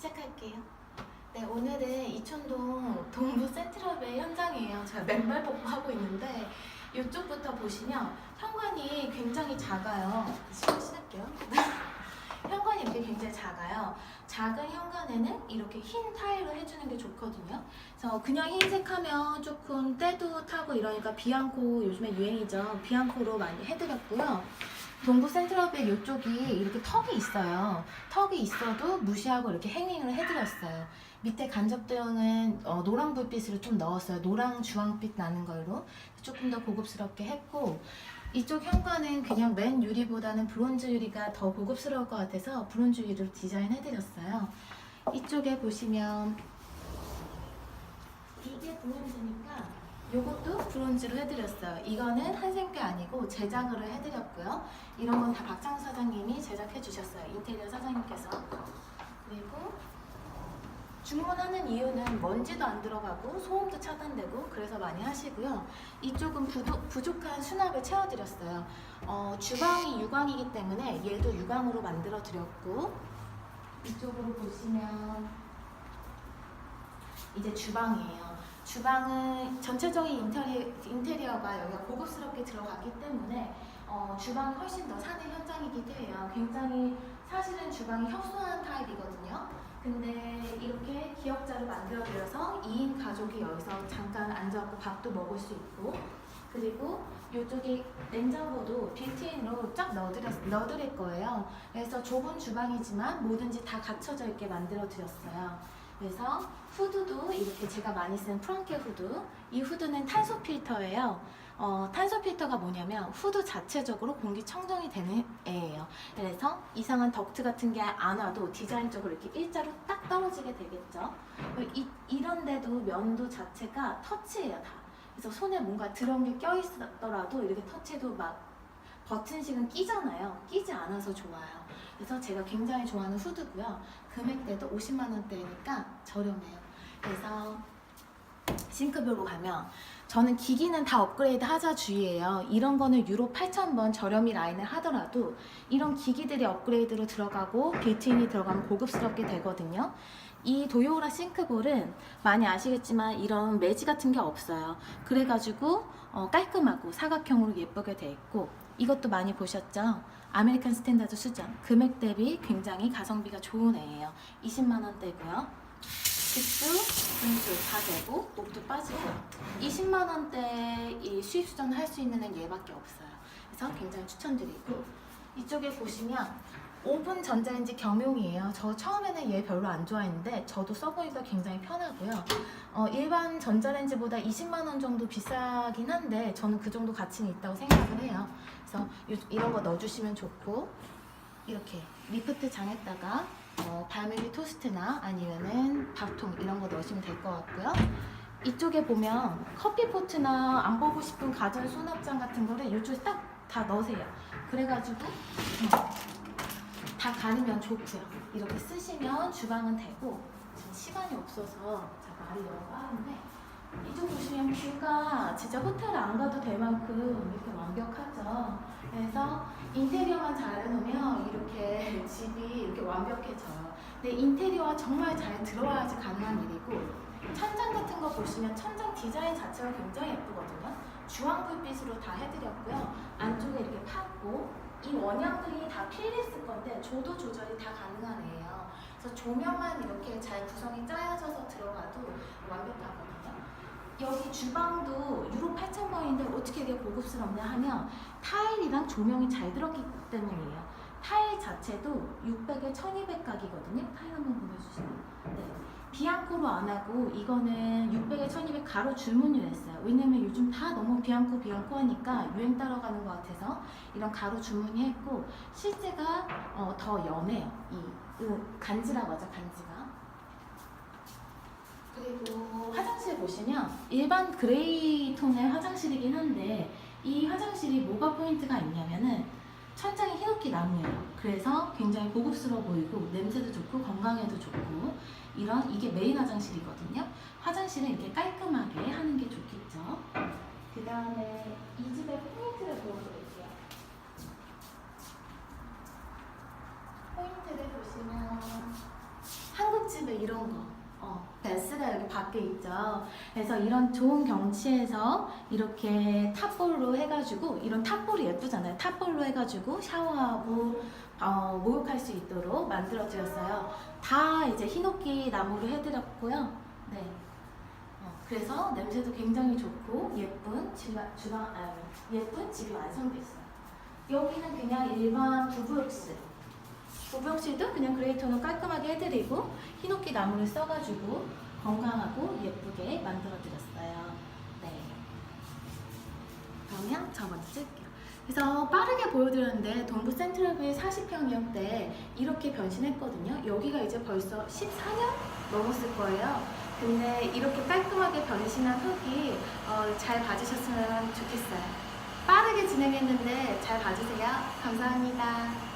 시작할게요. 네, 오늘은 이촌동 동부 센트럴의 현장이에요. 제가 맨발 걷고 하고 있는데 이쪽부터 보시면 현관이 굉장히 작아요. 시작할게요. 현관이 이렇게 굉장히 작아요. 작은 현관에는 이렇게 흰 타일을 해주는 게 좋거든요. 그래서 그냥 흰색 하면 조금 때도 타고 이러니까 비앙코 요즘에 유행이죠. 비앙코로 많이 해드렸고요. 동부 센트럴백 이쪽이 이렇게 턱이 있어요. 턱이 있어도 무시하고 이렇게 행잉을 해드렸어요. 밑에 간접도형은 어, 노랑 불빛으로 좀 넣었어요. 노랑 주황빛 나는 걸로 조금 더 고급스럽게 했고 이쪽 현관은 그냥 맨 유리보다는 브론즈 유리가 더 고급스러울 것 같아서 브론즈 유리로 디자인해드렸어요. 이쪽에 보시면 이게 브론즈니까 요것도 브론즈로 해드렸어요. 이거는 한생께 아니고 제작으로 해드렸고요. 이런 건 다 박창수 사장님이 제작해 주셨어요. 인테리어 사장님께서. 그리고 주문하는 이유는 먼지도 안 들어가고 소음도 차단되고 그래서 많이 하시고요. 이쪽은 부도, 부족한 수납을 채워드렸어요. 어, 주방이 유광이기 때문에 얘도 유광으로 만들어 드렸고 이쪽으로 보시면 이제 주방이에요. 주방은 전체적인 인테리, 인테리어가 여기가 고급스럽게 들어갔기 때문에 어, 주방이 훨씬 더 사는 현장이기도 해요. 굉장히 사실은 주방이 협소한 타입이거든요. 근데 이렇게 기역자로 만들어드려서 2인 가족이 여기서 잠깐 앉아서 밥도 먹을 수 있고 그리고 이쪽에 냉장고도 빌트인으로 쫙 넣어드렸, 넣어드릴 거예요. 그래서 좁은 주방이지만 뭐든지 다 갖춰져 있게 만들어드렸어요. 그래서 후드도 이렇게 제가 많이 쓰는 프랑케 후드. 이 후드는 탄소 필터예요. 어, 탄소 필터가 뭐냐면 후드 자체적으로 공기 청정이 되는 애예요. 그래서 이상한 덕트 같은 게 안 와도 디자인적으로 이렇게 일자로 딱 떨어지게 되겠죠. 이, 이런데도 면도 자체가 터치예요, 다. 그래서 손에 뭔가 게 껴있더라도 이렇게 터치해도 막 버튼식은 끼잖아요. 끼지 않아서 좋아요. 그래서 제가 굉장히 좋아하는 후드고요. 금액대도 50만 원대니까 저렴해요. 그래서 싱크별로 가면 저는 기기는 다 업그레이드 하자 주의예요. 이런 거는 유로 8,000번 저렴이 라인을 하더라도 이런 기기들이 업그레이드로 들어가고 빌트인이 들어가면 고급스럽게 되거든요. 이 도요라 싱크볼은 많이 아시겠지만 이런 매지 같은 게 없어요. 그래가지고 어, 깔끔하고 사각형으로 예쁘게 돼 있고 이것도 많이 보셨죠? 아메리칸 스탠다드 수전 금액 대비 굉장히 가성비가 좋은 애예요. 20만 원대고요. tip스, 분수 다 되고 목도 빠지고 20만 원대 이 수입 수전을 할수 있는 애는 얘밖에 없어요. 그래서 굉장히 추천드리고 이쪽에 보시면 오븐 전자레인지 겸용이에요. 저 처음에는 얘 별로 안 좋아했는데 저도 써보니까 굉장히 편하고요. 어, 일반 전자레인지보다 20만 원 정도 비싸긴 한데 저는 그 정도 가치는 있다고 생각을 해요. 그래서 요- 이런 거 넣어주시면 좋고 이렇게 리프트 장에다가 어, 발밀리 토스트나 아니면은 밥통 이런 거 넣으시면 될 것 같고요. 이쪽에 보면 커피 포트나 안 보고 싶은 가전 수납장 같은 거를 이쪽에 딱 다 넣으세요. 그래가지고 음, 다 가리면 좋고요. 이렇게 쓰시면 주방은 되고 지금 시간이 없어서 제가 말이 여러 하는데 이쪽 보시면 뷰가 진짜 호텔 안 가도 될 만큼 이렇게 완벽하죠. 그래서 인테리어만 잘 해놓으면 이렇게 집이 이렇게 완벽해져요. 근데 인테리어가 정말 잘 들어와야지 가능한 일이고 천장 같은 거 보시면 천장 디자인 자체가 굉장히 예쁘거든요. 주황 불빛으로 다 해드렸고요. 안쪽에 이 원형들이 다 필리스 건데 조도 조절이 다 가능한 애예요. 그래서 조명만 이렇게 잘 구성이 짜여져서 들어가도 완벽하거든요. 여기 주방도 유로 8,000번인데 어떻게 이게 고급스럽냐 하면 타일이랑 조명이 잘 들었기 때문이에요. 타일 자체도 600에 1200 각이거든요. 타일 한번 보여주시면. 네. 비앙코로 안 하고 이거는 600에 1200 가로 줄무늬를 했어요. 왜냐면 요즘 다 너무 비앙코 비앙코 하니까 유행 따라가는 것 같아서 이런 가로 줄무늬 했고 실제가 어, 더 연해요. 이, 이 간지라고 하죠. 간지가. 그리고 화장실 보시면 일반 그레이 톤의 화장실이긴 한데 이 화장실이 뭐가 포인트가 있냐면은 천장이 히노키 나무예요. 그래서 굉장히 고급스러워 보이고 냄새도 좋고 건강에도 좋고 이런 이게 메인 화장실이거든요. 화장실은 이렇게 깔끔하게 하는 게 좋겠죠. 그 다음에 이 집의 포인트를 보여드릴게요. 포인트를 보시면 한국 집 보시면 이런 거. 어, 베스가 여기 밖에 있죠. 그래서 이런 좋은 경치에서 이렇게 탑볼로 해가지고 이런 탑볼이 예쁘잖아요. 탑볼로 해가지고 샤워하고 어, 목욕할 수 있도록 만들어 드렸어요. 다 이제 히노키 나무로 해드렸고요. 네. 어, 그래서 냄새도 굉장히 좋고 예쁜 집, 주방, 아, 예쁜 집이 완성됐어요. 여기는 그냥 일반 부부욕실. 부부욕실도 그냥 그레이톤을 깔끔하게 해드리고 히노키 나무를 써가지고 건강하고 예쁘게 만들어드렸어요. 네. 그러면 저 먼저 쓸게요. 그래서 빠르게 보여드렸는데 동부 센트럴뷰 40평이었대 이렇게 변신했거든요. 여기가 이제 벌써 14년 넘었을 거예요. 근데 이렇게 깔끔하게 변신한 흙이 어, 잘 봐주셨으면 좋겠어요. 빠르게 진행했는데 잘 봐주세요. 감사합니다.